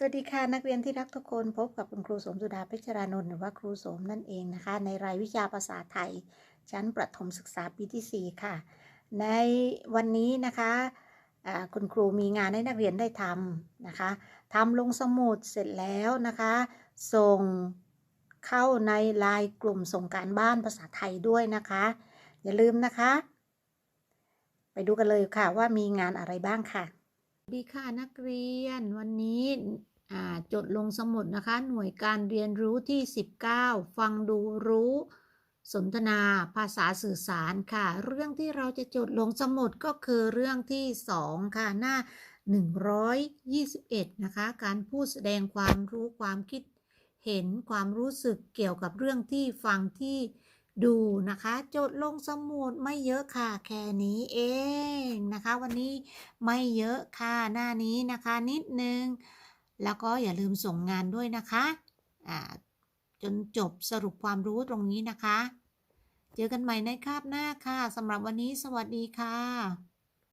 สวัสดีค่ะนักเรียนที่รักทุกคนพบกับคุณครูสมสุดาเพชรานนท์หรือว่าครูสมนั่นเองนะคะ ในรายวิชาภาษาไทย ชั้นประถมศึกษาปีที่ 4 ค่ะ ในวันนี้นะคะคุณครูมีงานให้นักเรียนได้ทำนะคะทำลงสมุดเสร็จแล้วนะคะ ส่งเข้าในไลน์กลุ่มส่งการบ้านภาษาไทยด้วยนะคะ อย่าลืมนะคะ ไปดูกันเลยค่ะว่ามีงานอะไรบ้างค่ะ ดีค่ะนักเรียนวันนี้จดลงสมุดนะคะ หน่วยการเรียนรู้ที่ 19 ฟังดูรู้ สนทนาภาษาสื่อสารค่ะ เรื่องที่เราจะจดลงสมุดก็คือเรื่องที่ 2 ค่ะ หน้า 121 นะคะ การพูดแสดงความรู้ความคิดเห็นความรู้สึกเกี่ยวกับเรื่องที่ฟังที่ ดูนะคะจดลงสมุดไม่เยอะค่ะแค่นี้เองนะคะ วันนี้ไม่เยอะค่ะหน้านี้นะคะนิดนึง แล้วก็อย่าลืมส่งงานด้วยนะคะอ่าจนจบสรุปความรู้ตรงนี้นะคะ เจอกันใหม่ในคาบหน้าค่ะสำหรับวันนี้สวัสดีค่ะ